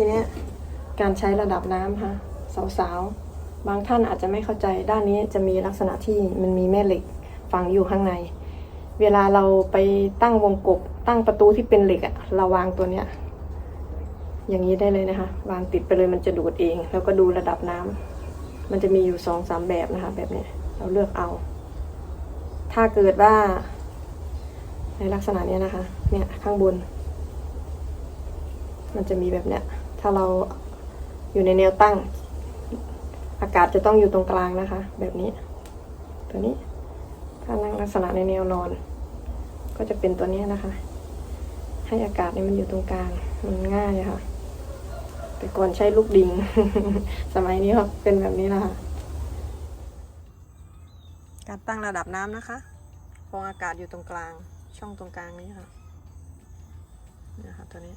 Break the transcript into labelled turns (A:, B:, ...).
A: ทีนี้การใช้ระดับน้ำค่ะสาวๆ บางท่านอาจจะไม่เข้าใจด้านนี้จะมีลักษณะที่มันมีแม่เหล็กฝังอยู่ข้างใน เวลาเราไปตั้งวงกบตั้งประตูที่เป็นเหล็กอะเราวางตัวเนี้ยอย่างนี้ได้เลยนะคะ วางติดไปเลยมันจะดูดเอง แล้วก็ดูระดับน้ำมันจะมีอยู่สองสามแบบนะคะ แบบนี้เราเลือกเอา ถ้าเกิดว่า ในลักษณะเนี้ยนะคะ เนี่ยข้างบน มันจะมีแบบเนี้ย ถ้าเราอยู่ในแนวตั้ง อากาศจะต้องอยู่ตรงกลางนะคะ แบบนี้ ตัวนี้ ถ้านั่งลักษณะในแนวนอน ก็จะเป็นตัวนี้นะคะ ให้อากาศเนี่ยมันอยู่ตรงกลาง มันง่ายะค่ะ แต่ก่อนใช้ลูกดิง สมัยนี้ก็เป็นแบบนี้นะคะ การตั้งระดับน้ำนะคะฟองอากาศอยู่ตรงกลาง ช่องตรงกลางนี้ค่ะ นะคะตัวนี้